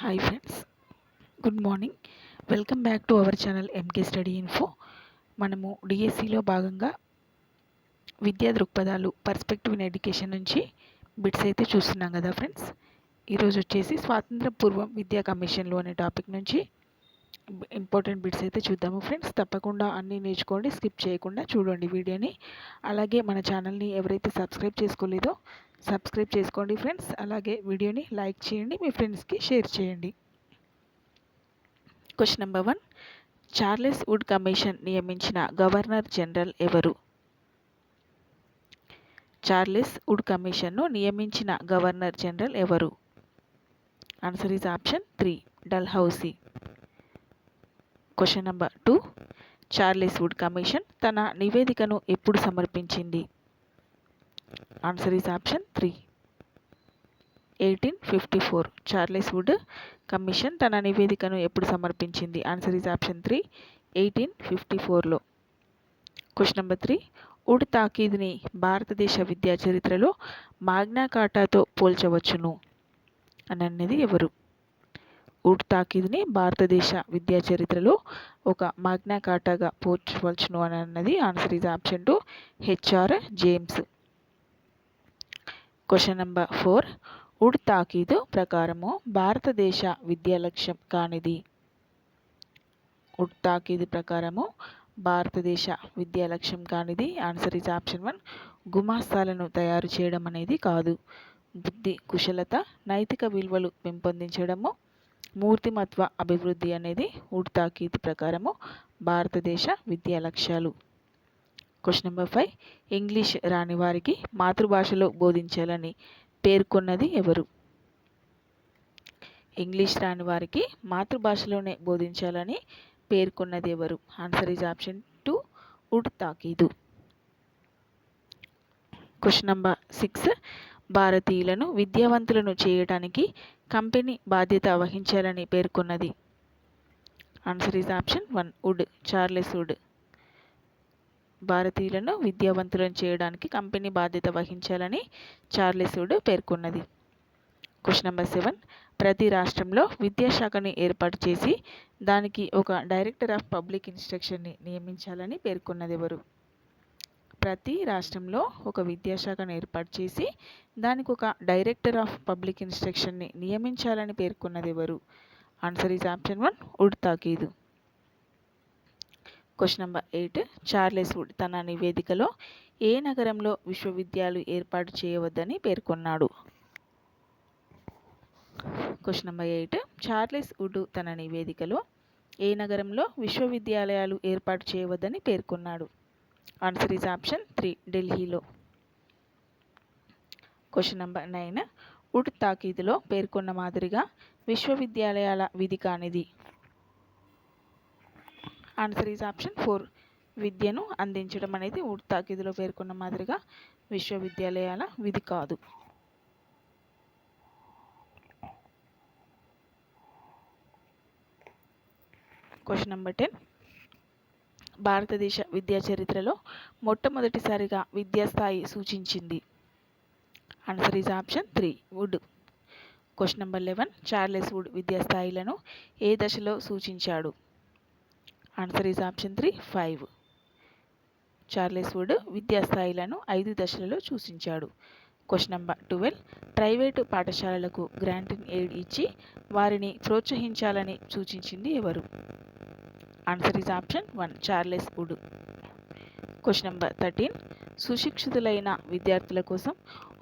Hi friends good morning welcome back to our channel MK study info మనము డిఎస్సిలో భాగంగా విద్యా దృక్పథాలు పర్స్పెక్టివ్ ఇన్ ఎడ్యుకేషన్ నుంచి బిట్స్ అయితే చూస్తున్నాం కదా ఫ్రెండ్స్ ఈరోజు వచ్చేసి స్వాతంత్ర పూర్వం విద్యా కమిషన్లు అనే టాపిక్ నుంచి ఇంపార్టెంట్ బిట్స్ అయితే చూద్దాము ఫ్రెండ్స్ తప్పకుండా అన్నీ నేర్చుకోండి స్కిప్ చేయకుండా చూడండి వీడియోని. అలాగే మన ఛానల్ని ఎవరైతే సబ్స్క్రైబ్ చేసుకోలేదో సబ్స్క్రైబ్ చేసుకోండి ఫ్రెండ్స్ అలాగే వీడియోని లైక్ చేయండి మీ ఫ్రెండ్స్కి షేర్ చేయండి. Question number one Charles Wood commission నియమించిన గవర్నర్ జనరల్ ఎవరు? చార్లెస్ వుడ్ కమిషన్ను నియమించిన గవర్నర్ జనరల్ ఎవరు? Answer is option three Dalhousie question number two Charles Wood commission తన నివేదికను ఎప్పుడు సమర్పించింది? Answer is option three eighteen fifty four Charles Wood commission తన నివేదికను ఎప్పుడు సమర్పించింది? Answer is option three eighteen fifty ఫోర్లో క్వశ్చన్ నెంబర్ త్రీ ఉడ్ తాకీదుని భారతదేశ విద్యా చరిత్రలో మాగ్నా కాటాతో పోల్చవచ్చును. అని అన్నది ఎవరు? ఉడ్ తాకీదుని భారతదేశ విద్యా చరిత్రలో ఒక మాగ్నా కాటాగా అని అన్నది answer is option two HR James. Question number four Wood తాకీదు ప్రకారము భారతదేశ విద్యా లక్ష్యం కానిది. ఉడ్ తాకీదు ప్రకారము భారతదేశ విద్యా లక్ష్యం కానిది. Answer is option one. గుమాస్తాలను తయారు చేయడం అనేది కాదు. బుద్ధి కుశలత నైతిక విలువలు పెంపొందించడము మూర్తిమత్వ అభివృద్ధి అనేది వుడ్ ప్రకారము భారతదేశ విద్యా లక్ష్యాలు. క్వశ్చన్ నెంబర్ ఫైవ్ ఇంగ్లీష్ రాని వారికి మాతృభాషలో బోధించాలని పేర్కొన్నది ఎవరు? ఇంగ్లీష్ రాని వారికి మాతృభాషలోనే బోధించాలని పేర్కొన్నది ఎవరు? Answer is option two Wood తాకీదు question number six భారతీయులను విద్యావంతులను చేయటానికి కంపెనీ బాధ్యత వహించాలని పేర్కొన్నది. Answer is option one Wood Charles Wood భారతీయులను విద్యావంతులను చేయడానికి కంపెనీ బాధ్యత వహించాలని చార్లెస్ వుడ్ పేర్కొన్నది. క్వశ్చన్ నెంబర్ సెవెన్ ప్రతి రాష్ట్రంలో విద్యాశాఖని ఏర్పాటు చేసి దానికి ఒక డైరెక్టర్ ఆఫ్ పబ్లిక్ ఇన్స్ట్రక్షన్ని నియమించాలని పేర్కొన్నది ఎవరు? ప్రతి రాష్ట్రంలో ఒక విద్యాశాఖను ఏర్పాటు చేసి దానికి ఒక డైరెక్టర్ ఆఫ్ పబ్లిక్ ఇన్స్ట్రక్షన్ని నియమించాలని పేర్కొన్నది ఎవరు? Answer is option one Wood తాకీదు question number eight Charles Wood తన నివేదికలో ఏ నగరంలో విశ్వవిద్యాలయాలు ఏర్పాటు చేయవద్దని పేర్కొన్నాడు. Question number eight Charles Wood తన నివేదికలో ఏ నగరంలో విశ్వవిద్యాలయాలు ఏర్పాటు చేయవద్దని పేర్కొన్నాడు. ఆన్సర్ ఈజ్ ఆప్షన్ త్రీ ఢిల్లీలో క్వశ్చన్ నెంబర్ నైన్ ఉడ్ తాకీదులో పేర్కొన్న మాదిరిగా విశ్వవిద్యాలయాల విధి కానిది. ఆన్సర్ ఈజ్ ఆప్షన్ ఫోర్ విద్యను అందించడం అనేది ఉడ్ తాకీదులో పేర్కొన్న మాదిరిగా విశ్వవిద్యాలయాల విధి కాదు. క్వశ్చన్ నెంబర్ టెన్ భారతదేశ విద్యా చరిత్రలో మొట్టమొదటిసారిగా విద్యాస్థాయి సూచించింది. Answer is option three Wood question number eleven Charles Wood విద్యాస్థాయిలను ఏ దశలో సూచించాడు? Answer is option three five Charles Wood విద్యాస్థాయిలను ఐదు దశలలో సూచించాడు. క్వశ్చన్ నెంబర్ ట్వెల్వ్ ప్రైవేటు పాఠశాలలకు గ్రాంటింగ్ ఎయిడ్ ఇచ్చి వారిని ప్రోత్సహించాలని సూచించింది ఎవరు? Answer is option one Charles Wood question number thirteen సుశిక్షితులైన విద్యార్థుల కోసం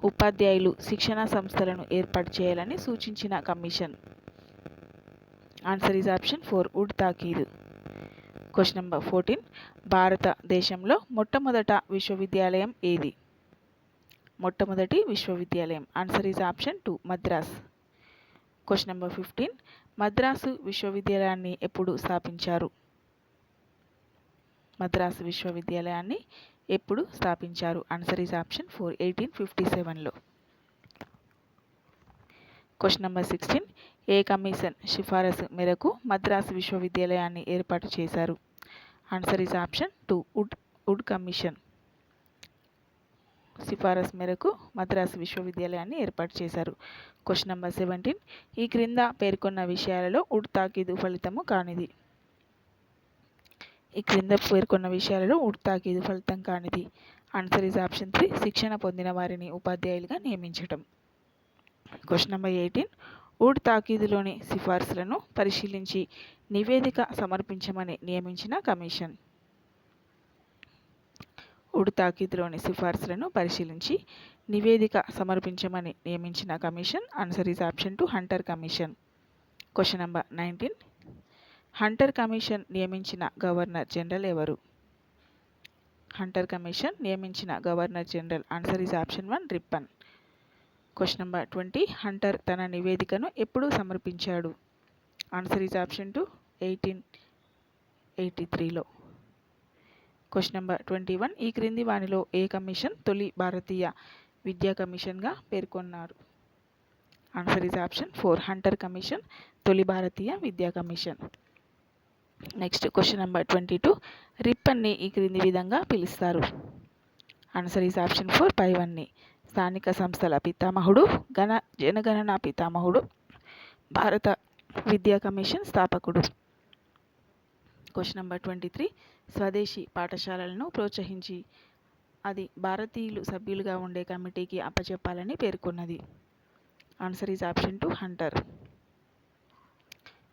ఉపాధ్యాయులు శిక్షణా సంస్థలను ఏర్పాటు చేయాలని సూచించిన commission. Answer is option four Wood తాకీదు question number fourteen భారతదేశంలో మొట్టమొదట విశ్వవిద్యాలయం ఏది? మొట్టమొదటి విశ్వవిద్యాలయం. Answer is option two Madras. Question number fifteen Madras విశ్వవిద్యాలయాన్ని ఎప్పుడు స్థాపించారు? మద్రాసు విశ్వవిద్యాలయాన్ని ఎప్పుడు స్థాపించారు. Answer is option four eighteen fifty సెవెన్లో క్వశ్చన్ నెంబర్ సిక్స్టీన్ ఏ కమిషన్ సిఫారసు మేరకు మద్రాసు విశ్వవిద్యాలయాన్ని ఏర్పాటు చేశారు? Answer is option two Wood Wood commission సిఫారసు మేరకు మద్రాసు విశ్వవిద్యాలయాన్ని ఏర్పాటు చేశారు. క్వశ్చన్ నెంబర్ సెవెంటీన్ ఈ క్రింద పేర్కొన్న విషయాలలో ఉడ్ తాకీదు ఫలితము కానిది. ఈ క్రింద పేర్కొన్న విషయాలలో ఉడ్ తాకీదు ఫలితం కానిది. ఆన్సర్ ఈజ్ ఆప్షన్ త్రీ శిక్షణ పొందిన వారిని ఉపాధ్యాయులుగా నియమించడం క్వశ్చన్ నెంబర్ ఎయిటీన్ ఊడ్ తాకీదులోని సిఫార్సులను పరిశీలించి నివేదిక సమర్పించమని నియమించిన కమిషన్. ఊడ్ తాకీదులోని సిఫార్సులను పరిశీలించి నివేదిక సమర్పించమని నియమించిన commission. Answer is option two Hunter commission question number nineteen Hunter commission నియమించిన గవర్నర్ జనరల్ ఎవరు? హంటర్ కమిషన్ నియమించిన governor general answer is option one Ripon. Question number twenty Hunter తన నివేదికను ఎప్పుడు సమర్పించాడు? Answer is option two eighteen eighty త్రీలో. Question number twenty one ఈ క్రింది వానిలో ఏ కమిషన్ తొలి భారతీయ విద్యా కమిషన్గా పేర్కొన్నారు? Answer is option four Hunter commission తొలి భారతీయ విద్యా commission. Next question number twenty two రిప్పన్ని ఈ క్రింది విధంగా పిలుస్తారు. ఆన్సర్ ఈజ్ ఆప్షన్ ఫోర్ పైవన్ని స్థానిక సంస్థల పితామహుడు గణ జనగణన పితామహుడు భారత విద్యా కమిషన్ స్థాపకుడు. క్వశ్చన్ నెంబర్ ట్వంటీ త్రీ స్వదేశీ పాఠశాలలను ప్రోత్సహించి అది భారతీయులు సభ్యులుగా ఉండే కమిటీకి అప్పచెప్పాలని పేర్కొన్నది. Answer is option two Hunter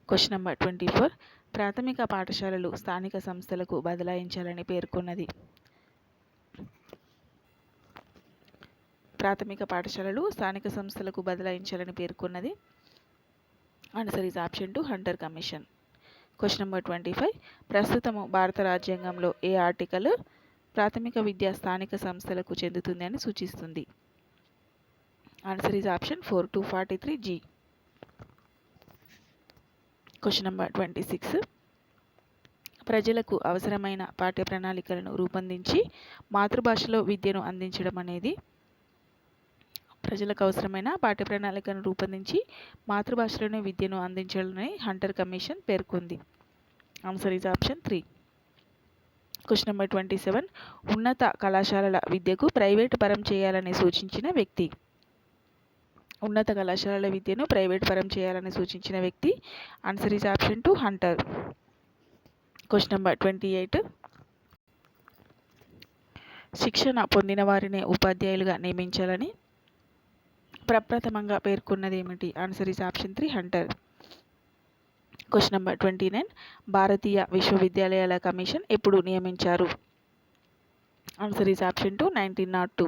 question number twenty four ప్రాథమిక పాఠశాలలు స్థానిక సంస్థలకు బదలాయించాలని పేర్కొన్నది. ప్రాథమిక పాఠశాలలు స్థానిక సంస్థలకు బదలాయించాలని పేర్కొన్నది. Answer is option two Hunter commission question number twenty five ప్రస్తుతము భారత రాజ్యాంగంలో ఏ ఆర్టికల్ ప్రాథమిక విద్య స్థానిక సంస్థలకు చెందుతుంది అని సూచిస్తుంది? Answer is option four two forty three G question number twenty six ప్రజలకు అవసరమైన పాఠ్య ప్రణాళికలను రూపొందించి మాతృభాషలో విద్యను అందించడం అనేది ప్రజలకు అవసరమైన పాఠ్య ప్రణాళికను రూపొందించి మాతృభాషలోనే విద్యను అందించాలని హంటర్ కమిషన్ పేర్కొంది. Answer is option three question number twenty seven ఉన్నత కళాశాలల విద్యకు ప్రైవేటు పరం చేయాలని సూచించిన వ్యక్తి. ఉన్నత కళాశాలల విద్యను ప్రైవేట్ పరం చేయాలని సూచించిన వ్యక్తి answer is option two Hunter. Question number twenty eight శిక్షణ పొందిన వారిని ఉపాధ్యాయులుగా నియమించాలని ప్రప్రథమంగా పేర్కొన్నది ఏమిటి answer is option three Hunter question number twenty nine భారతీయ విశ్వవిద్యాలయాల కమిషన్ ఎప్పుడు నియమించారు? Answer is option two nineteen nought two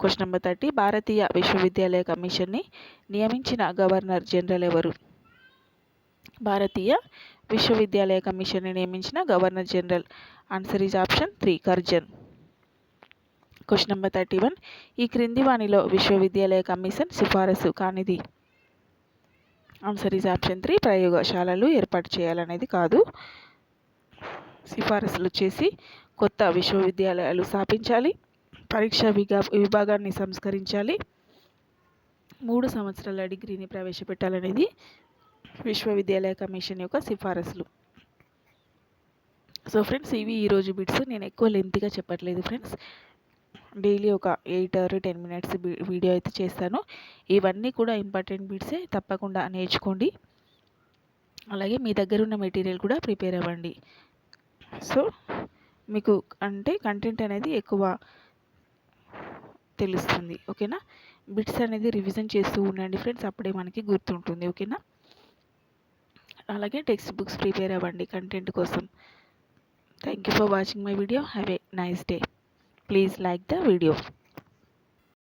question number thirty. భారతీయ విశ్వవిద్యాలయ కమిషన్ని నియమించిన గవర్నర్ జనరల్ ఎవరు? భారతీయ విశ్వవిద్యాలయ కమిషన్ని నియమించిన governor general. Answer is option three Curzon question number thirty one ఈ క్రింది వాణిలో విశ్వవిద్యాలయ కమిషన్ సిఫారసు కానిది? ఆన్సర్ ఈజ్ ఆప్షన్ త్రీ ప్రయోగశాలలు ఏర్పాటు చేయాలనేది కాదు. సిఫారసులు చేసి కొత్త విశ్వవిద్యాలయాలు స్థాపించాలి. పరీక్షా విగా విభాగాన్ని సంస్కరించాలి. మూడు సంవత్సరాల డిగ్రీని ప్రవేశపెట్టాలనేది విశ్వవిద్యాలయ కమిషన్ యొక్క సిఫారసులు. సో ఫ్రెండ్స్ ఇవి ఈరోజు బిట్స్. నేను ఎక్కువ లెంత్గా చెప్పట్లేదు ఫ్రెండ్స్. డైలీ ఒక eight or ten minutes video అయితే చేస్తాను. ఇవన్నీ కూడా ఇంపార్టెంట్ బిట్సే. తప్పకుండా నేర్చుకోండి. అలాగే మీ దగ్గర ఉన్న మెటీరియల్ కూడా ప్రిపేర్ అవ్వండి. సో మీకు అంటే కంటెంట్ అనేది ఎక్కువ తెలుస్తుంది ఓకేనా? బిట్స్ అనేది రివిజన్ చేస్తూ ఉండండి ఫ్రెండ్స్ అప్పుడే మనకి గుర్తుంటుంది ఓకేనా? అలాగే టెక్స్ట్ బుక్స్ ప్రిపేర్ అవ్వండి కంటెంట్ కోసం. Thank you for watching my video have a nice day please like the video